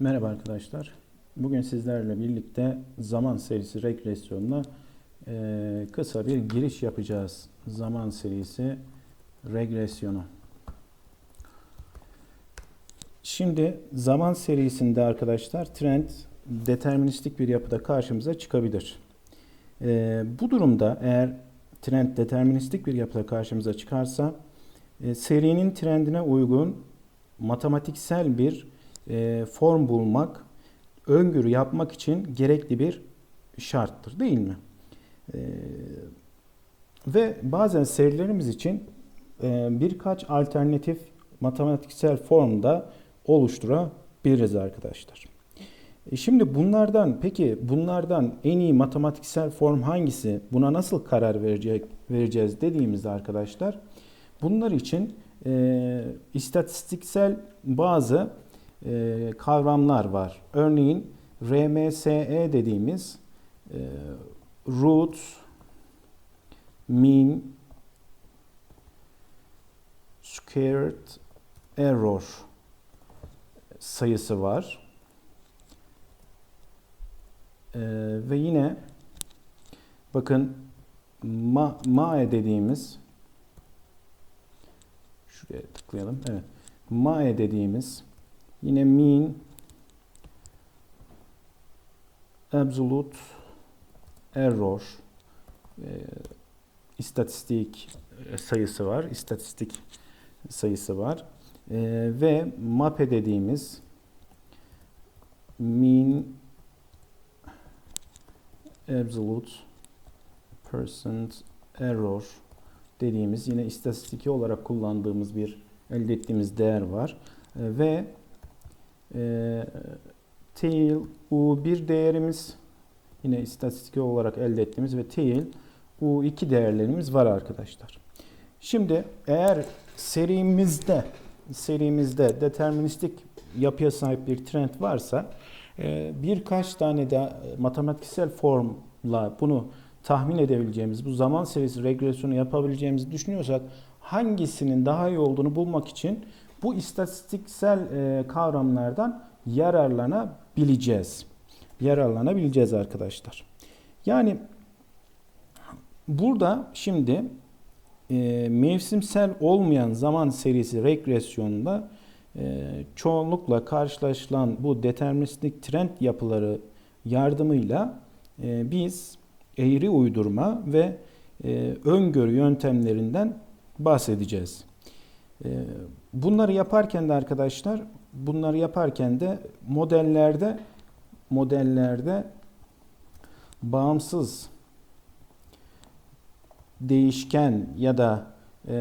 Merhaba arkadaşlar. Bugün sizlerle birlikte zaman serisi regresyonuna eee, kısa bir giriş yapacağız. Zaman serisi regresyonu. Şimdi zaman serisinde arkadaşlar trend deterministik bir yapıda karşımıza çıkabilir. Eee, bu durumda eğer trend deterministik bir yapıda karşımıza çıkarsa e, serinin trendine uygun matematiksel bir e, form bulmak, öngörü yapmak için gerekli bir şarttır değil mi? E, ve bazen serilerimiz için e, birkaç alternatif matematiksel formda oluşturabiliriz arkadaşlar. Şimdi bunlardan peki bunlardan en iyi matematiksel form hangisi? Buna nasıl karar verecek vereceğiz dediğimizde arkadaşlar bunlar için e, istatistiksel bazı e, kavramlar var. Örneğin RMSE dediğimiz e, root, mean, squared error sayısı var. E, ve yine bakın ma, MAE dediğimiz şuraya tıklayalım. Evet. MAE dediğimiz Yine mean absolute error e, istatistik sayısı var. istatistik sayısı var. E, ve MAPE dediğimiz mean absolute percent error dediğimiz yine istatistiki olarak kullandığımız bir elde ettiğimiz değer var. E, ve e, tail U1 değerimiz yine istatistik olarak elde ettiğimiz ve tail U2 değerlerimiz var arkadaşlar. Şimdi eğer serimizde serimizde deterministik yapıya sahip bir trend varsa e, birkaç tane de matematiksel formla bunu tahmin edebileceğimiz, bu zaman serisi regresyonu yapabileceğimizi düşünüyorsak hangisinin daha iyi olduğunu bulmak için bu istatistiksel e, kavramlardan yararlanabileceğiz. Yararlanabileceğiz arkadaşlar. Yani burada şimdi e, mevsimsel olmayan zaman serisi regresyonunda e, çoğunlukla karşılaşılan bu deterministik trend yapıları yardımıyla e, biz eğri uydurma ve e, öngörü yöntemlerinden bahsedeceğiz. E, bunları yaparken de arkadaşlar bunları yaparken de modellerde modellerde bağımsız değişken ya da e,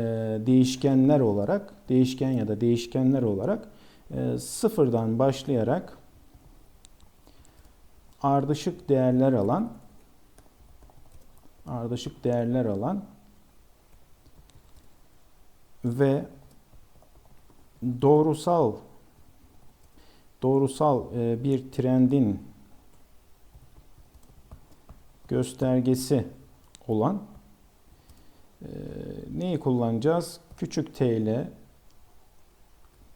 değişkenler olarak değişken ya da değişkenler olarak e, sıfırdan başlayarak ardışık değerler alan ardışık değerler alan ve doğrusal doğrusal e, bir trendin göstergesi olan e, neyi kullanacağız? Küçük t ile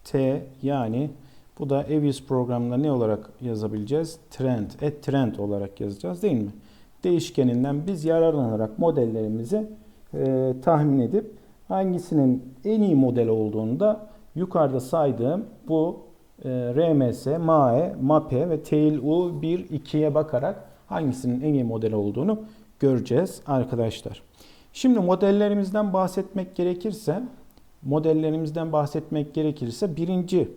t yani bu da Evis programında ne olarak yazabileceğiz? Trend, et trend olarak yazacağız değil mi? Değişkeninden biz yararlanarak modellerimizi e, tahmin edip hangisinin en iyi model olduğunu da yukarıda saydığım bu e, RMS, MAE, MAPE ve TAIL-U 1, 2'ye bakarak hangisinin en iyi model olduğunu göreceğiz arkadaşlar. Şimdi modellerimizden bahsetmek gerekirse modellerimizden bahsetmek gerekirse birinci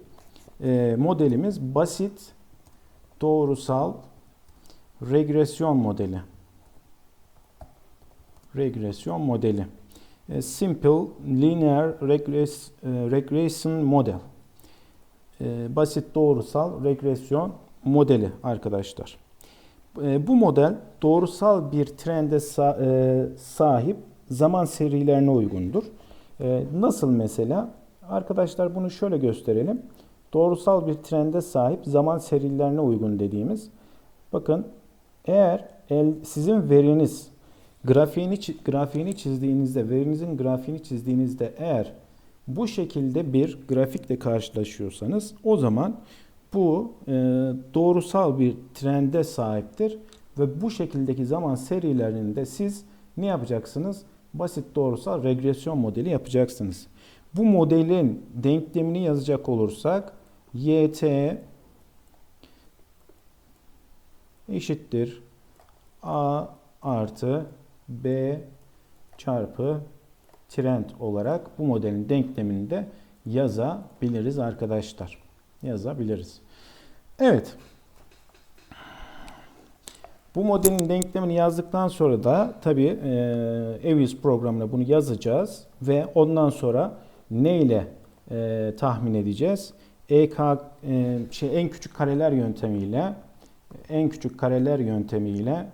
e, modelimiz basit doğrusal regresyon modeli. Regresyon modeli. E, simple Linear e, Regression Model. E, basit doğrusal regresyon modeli arkadaşlar. Bu model doğrusal bir trende sahip zaman serilerine uygundur. Nasıl mesela? Arkadaşlar bunu şöyle gösterelim. Doğrusal bir trende sahip zaman serilerine uygun dediğimiz. Bakın eğer sizin veriniz Grafiğini, grafiğini çizdiğinizde, verinizin grafiğini çizdiğinizde eğer bu şekilde bir grafikle karşılaşıyorsanız o zaman bu e, doğrusal bir trende sahiptir ve bu şekildeki zaman serilerinde siz ne yapacaksınız? Basit doğrusal regresyon modeli yapacaksınız. Bu modelin denklemini yazacak olursak YT eşittir A artı B çarpı trend olarak bu modelin denklemini de yazabiliriz arkadaşlar. Yazabiliriz. Evet. Bu modelin denklemini yazdıktan sonra da tabii e, EVIS programına bunu yazacağız ve ondan sonra ne ile e, tahmin edeceğiz? EK e, şey en küçük kareler yöntemiyle en küçük kareler yöntemiyle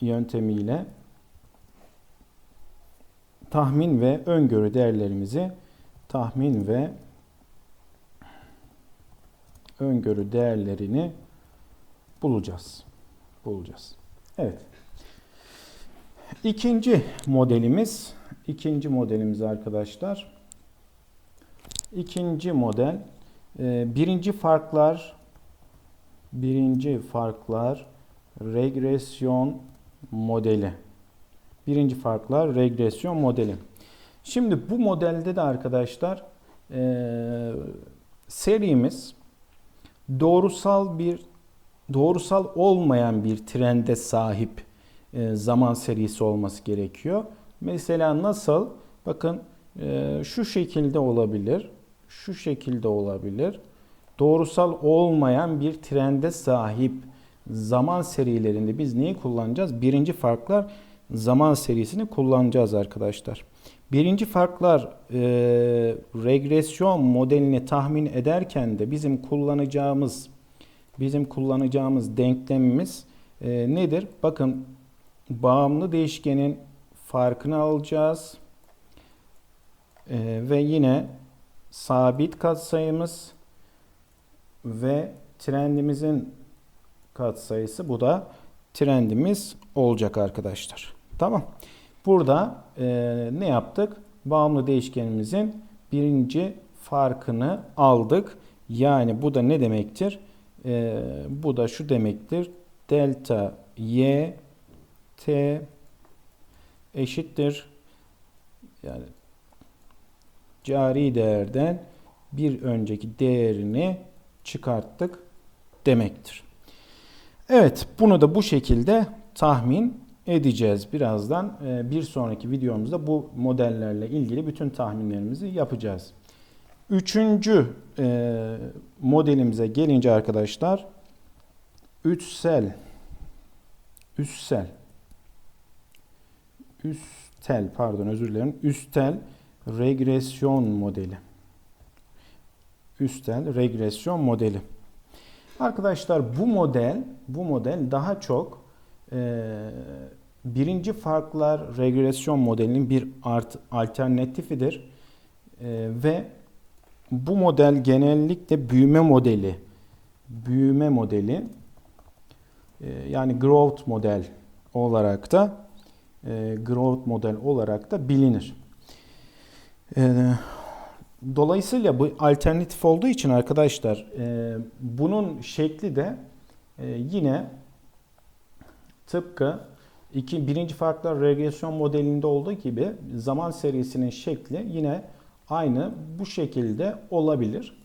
yöntemiyle tahmin ve öngörü değerlerimizi tahmin ve öngörü değerlerini bulacağız. Bulacağız. Evet. İkinci modelimiz, ikinci modelimiz arkadaşlar. İkinci model, e, birinci farklar, birinci farklar regresyon modeli. Birinci farklar regresyon modeli. Şimdi bu modelde de arkadaşlar e, serimiz doğrusal bir doğrusal olmayan bir trende sahip e, zaman serisi olması gerekiyor. Mesela nasıl? Bakın e, şu şekilde olabilir. Şu şekilde olabilir. Doğrusal olmayan bir trende sahip zaman serilerinde biz neyi kullanacağız? Birinci farklar zaman serisini kullanacağız arkadaşlar. Birinci farklar e, regresyon modelini tahmin ederken de bizim kullanacağımız bizim kullanacağımız denklemimiz e, nedir? Bakın bağımlı değişkenin farkını alacağız. E, ve yine sabit katsayımız ve trendimizin katsayısı bu da trendimiz olacak arkadaşlar. Tamam. Burada e, ne yaptık? Bağımlı değişkenimizin birinci farkını aldık. Yani bu da ne demektir? E, bu da şu demektir. Delta y t eşittir. Yani cari değerden bir önceki değerini çıkarttık demektir. Evet bunu da bu şekilde tahmin edeceğiz. Birazdan e, bir sonraki videomuzda bu modellerle ilgili bütün tahminlerimizi yapacağız. Üçüncü e, modelimize gelince arkadaşlar üstsel üstsel üstel pardon özür dilerim üstel regresyon modeli üstel regresyon modeli arkadaşlar bu model bu model daha çok e, birinci farklar regresyon modelinin bir art, alternatifidir e, ve bu model genellikle büyüme modeli büyüme modeli e, yani growth model olarak da e, growth model olarak da bilinir. E, dolayısıyla bu alternatif olduğu için arkadaşlar e, bunun şekli de e, yine tıpkı iki, birinci farklar regresyon modelinde olduğu gibi zaman serisinin şekli yine aynı bu şekilde olabilir.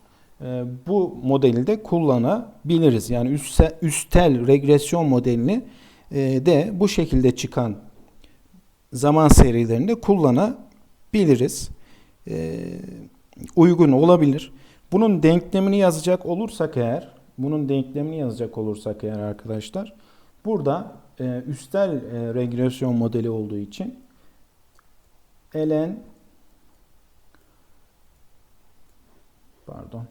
Ee, bu modeli de kullanabiliriz. Yani üstel, üstel regresyon modelini e, de bu şekilde çıkan zaman serilerinde kullanabiliriz. Ee, uygun olabilir. Bunun denklemini yazacak olursak eğer, bunun denklemini yazacak olursak eğer arkadaşlar, burada e, üstel e, regresyon modeli olduğu için ln pardon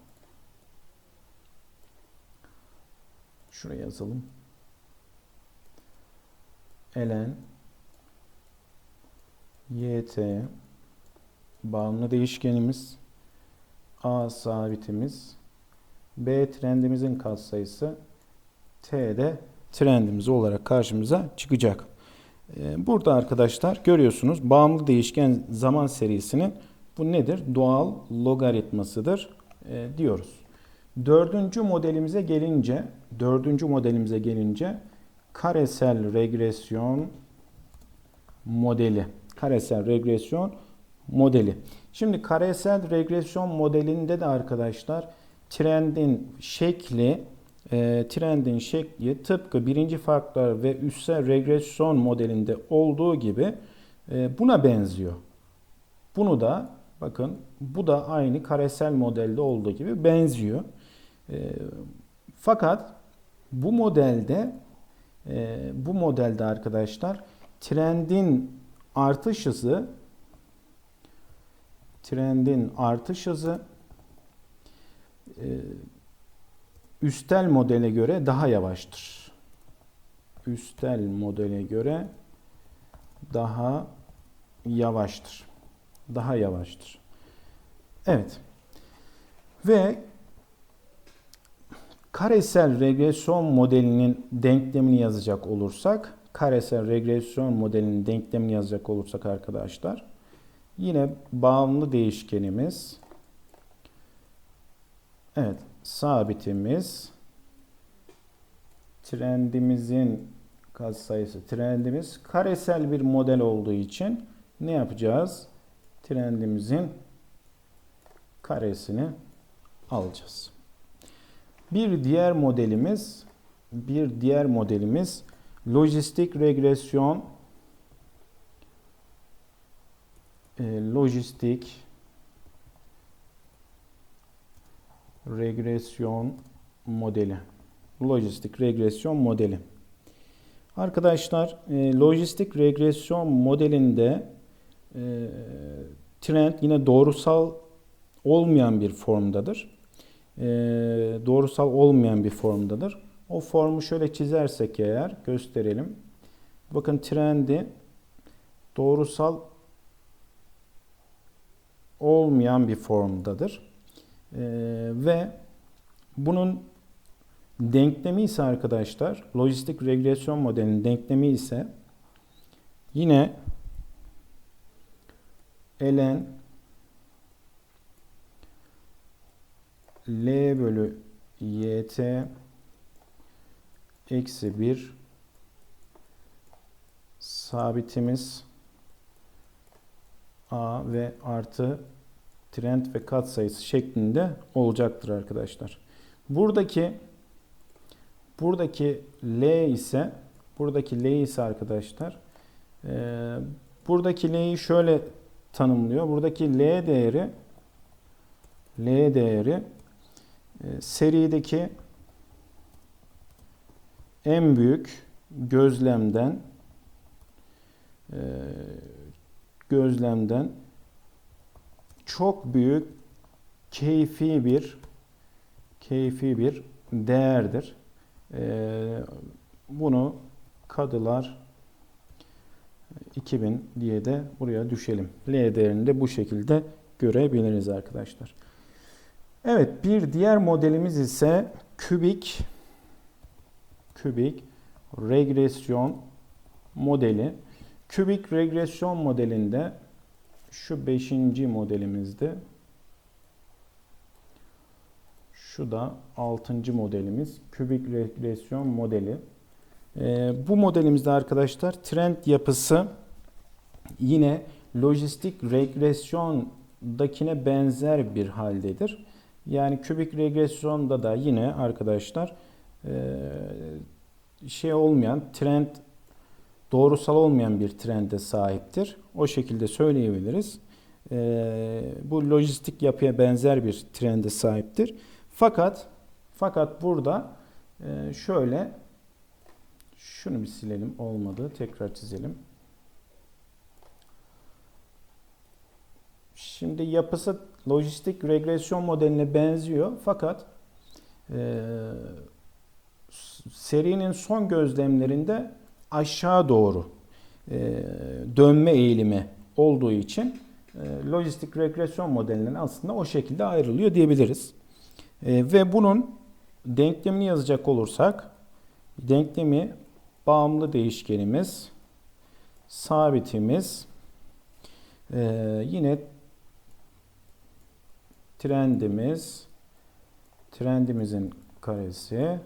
şuraya yazalım ln yt bağımlı değişkenimiz a sabitimiz b trendimizin katsayısı t de trendimiz olarak karşımıza çıkacak. Ee, burada arkadaşlar görüyorsunuz bağımlı değişken zaman serisinin bu nedir? Doğal logaritmasıdır e, diyoruz. Dördüncü modelimize gelince, dördüncü modelimize gelince karesel regresyon modeli. Karesel regresyon modeli. Şimdi karesel regresyon modelinde de arkadaşlar trendin şekli e, trendin şekli tıpkı birinci farklar ve üstsel regresyon modelinde olduğu gibi e, buna benziyor. Bunu da bakın bu da aynı karesel modelde olduğu gibi benziyor. E, fakat bu modelde e, bu modelde arkadaşlar trendin artış hızı trendin artış hızı e, üstel modele göre daha yavaştır. Üstel modele göre daha yavaştır. Daha yavaştır. Evet. Ve karesel regresyon modelinin denklemini yazacak olursak, karesel regresyon modelinin denklemini yazacak olursak arkadaşlar, yine bağımlı değişkenimiz, evet, sabitimiz, trendimizin katsayısı, trendimiz karesel bir model olduğu için ne yapacağız? Trendimizin karesini alacağız. Bir diğer modelimiz bir diğer modelimiz lojistik regresyon e, lojistik regresyon modeli. Lojistik regresyon modeli. Arkadaşlar e, lojistik regresyon modelinde e, trend yine doğrusal olmayan bir formdadır. E, doğrusal olmayan bir formdadır. O formu şöyle çizersek eğer gösterelim. Bakın trendi doğrusal olmayan bir formdadır. E, ve bunun denklemi ise arkadaşlar lojistik regresyon modelinin denklemi ise yine ln L bölü YT eksi 1 sabitimiz A ve artı trend ve kat sayısı şeklinde olacaktır arkadaşlar. Buradaki buradaki L ise buradaki L ise arkadaşlar e, buradaki L'yi şöyle tanımlıyor. Buradaki L değeri L değeri e, serideki en büyük gözlemden e, gözlemden çok büyük keyfi bir keyfi bir değerdir. E, bunu kadılar 2000 diye de buraya düşelim. L değerini de bu şekilde görebiliriz arkadaşlar. Evet bir diğer modelimiz ise kübik kübik regresyon modeli. Kübik regresyon modelinde şu beşinci modelimizde şu da altıncı modelimiz kübik regresyon modeli. Ee, bu modelimizde arkadaşlar trend yapısı yine lojistik regresyondakine benzer bir haldedir. Yani kübik regresyonda da yine arkadaşlar e, şey olmayan trend doğrusal olmayan bir trende sahiptir. O şekilde söyleyebiliriz. E, bu lojistik yapıya benzer bir trende sahiptir. Fakat fakat burada e, şöyle şunu bir silelim olmadı tekrar çizelim. Şimdi yapısı lojistik regresyon modeline benziyor fakat e, serinin son gözlemlerinde aşağı doğru e, dönme eğilimi olduğu için e, lojistik regresyon modelinden aslında o şekilde ayrılıyor diyebiliriz. E, ve bunun denklemini yazacak olursak denklemi bağımlı değişkenimiz sabitimiz yine trendimiz trendimizin karesi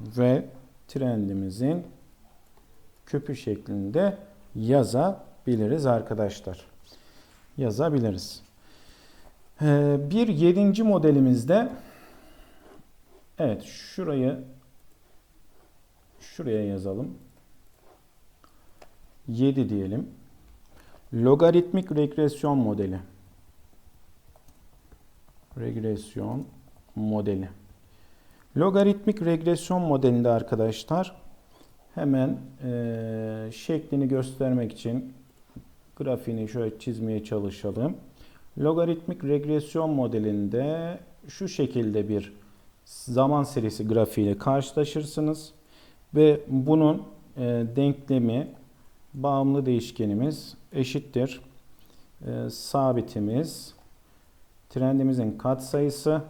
ve trendimizin küpü şeklinde yazabiliriz arkadaşlar. Yazabiliriz. Ee, bir yedinci modelimizde evet şurayı şuraya yazalım. 7 diyelim. Logaritmik regresyon modeli. Regresyon modeli. Logaritmik regresyon modelinde arkadaşlar hemen e, şeklini göstermek için grafiğini şöyle çizmeye çalışalım. Logaritmik regresyon modelinde şu şekilde bir zaman serisi grafiğiyle karşılaşırsınız ve bunun e, denklemi bağımlı değişkenimiz eşittir e, sabitimiz trendimizin katsayısı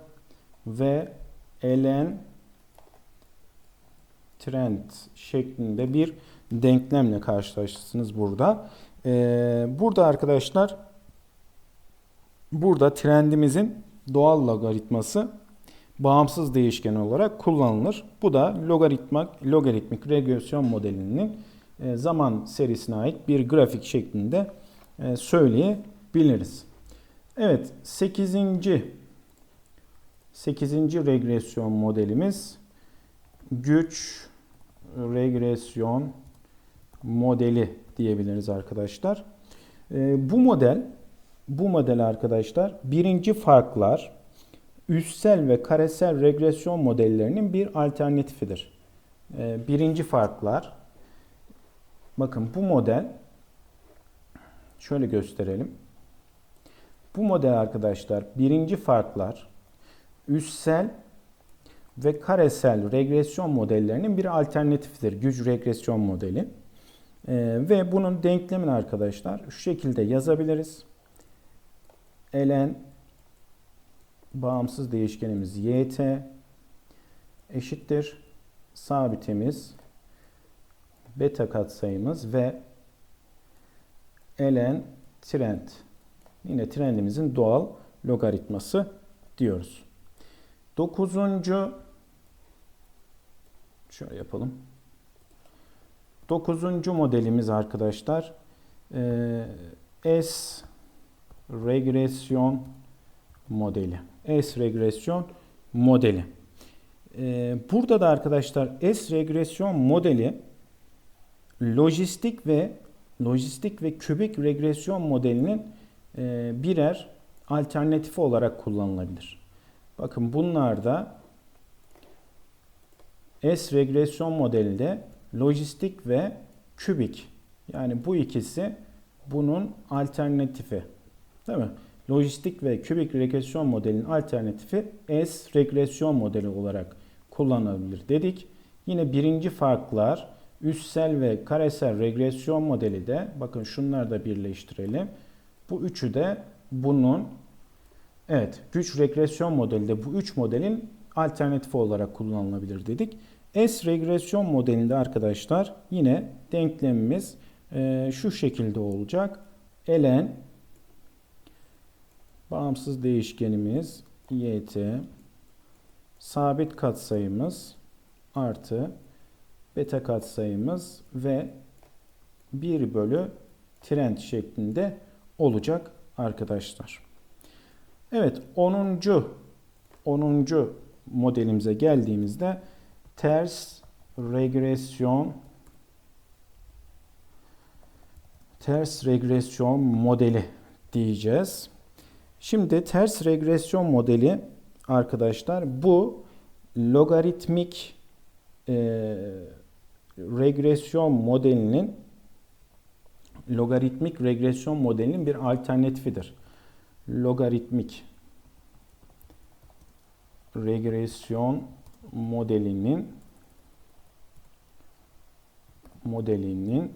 ve ln trend şeklinde bir denklemle karşılaşırsınız burada. Ee, burada arkadaşlar burada trendimizin doğal logaritması bağımsız değişken olarak kullanılır. Bu da logaritmak, logaritmik regresyon modelinin e, zaman serisine ait bir grafik şeklinde e, söyleyebiliriz. Evet 8. 8. regresyon modelimiz güç regresyon modeli diyebiliriz arkadaşlar. E, bu model bu model arkadaşlar birinci farklar üstsel ve karesel regresyon modellerinin bir alternatifidir. Birinci farklar bakın bu model şöyle gösterelim. Bu model arkadaşlar birinci farklar üstsel ve karesel regresyon modellerinin bir alternatifidir. Güç regresyon modeli. Ee, ve bunun denklemini arkadaşlar şu şekilde yazabiliriz. ln bağımsız değişkenimiz yt eşittir sabitimiz beta katsayımız ve ln trend Yine trendimizin doğal logaritması diyoruz. Dokuzuncu şöyle yapalım. Dokuzuncu modelimiz arkadaşlar e, S regresyon modeli. S regresyon modeli. E, burada da arkadaşlar S regresyon modeli lojistik ve lojistik ve kübik regresyon modelinin e, birer alternatifi olarak kullanılabilir. Bakın bunlarda S regresyon modelinde lojistik ve kübik yani bu ikisi bunun alternatifi. Değil mi? Lojistik ve kübik regresyon modelinin alternatifi S regresyon modeli olarak kullanılabilir dedik. Yine birinci farklar üstsel ve karesel regresyon modeli de bakın şunları da birleştirelim. Bu üçü de bunun evet güç regresyon modeli de bu üç modelin alternatifi olarak kullanılabilir dedik. S regresyon modelinde arkadaşlar yine denklemimiz e, şu şekilde olacak. ln bağımsız değişkenimiz yt sabit katsayımız artı beta katsayımız ve 1 bölü trend şeklinde olacak arkadaşlar. Evet 10. 10. modelimize geldiğimizde ters regresyon ters regresyon modeli diyeceğiz. Şimdi ters regresyon modeli arkadaşlar bu logaritmik e, regresyon modelinin logaritmik regresyon modelinin bir alternatifidir. Logaritmik regresyon modelinin modelinin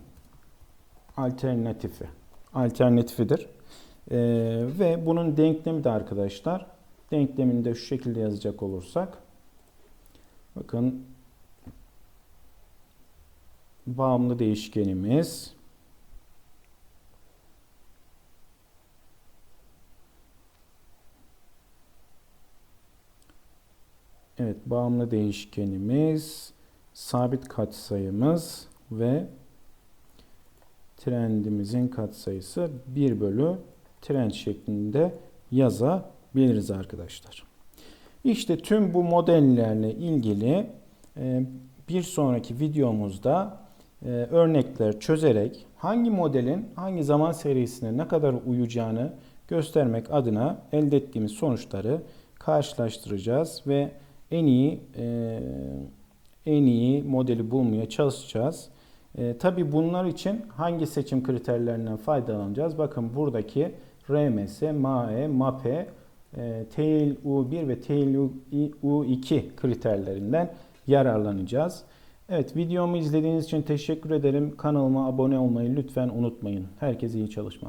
alternatifi. Alternatifidir. Ee, ve bunun denklemi de arkadaşlar denklemini de şu şekilde yazacak olursak bakın bağımlı değişkenimiz Evet, bağımlı değişkenimiz, sabit katsayımız ve trendimizin katsayısı 1 bölü trend şeklinde yazabiliriz arkadaşlar. İşte tüm bu modellerle ilgili e, bir sonraki videomuzda e, örnekler çözerek hangi modelin hangi zaman serisine ne kadar uyacağını göstermek adına elde ettiğimiz sonuçları karşılaştıracağız ve en iyi e, en iyi modeli bulmaya çalışacağız. E, Tabi bunlar için hangi seçim kriterlerinden faydalanacağız? Bakın buradaki RMS, MAE, MAPE, e, TEİL U1 ve TEİL U2 kriterlerinden yararlanacağız. Evet videomu izlediğiniz için teşekkür ederim. Kanalıma abone olmayı lütfen unutmayın. Herkese iyi çalışmalar.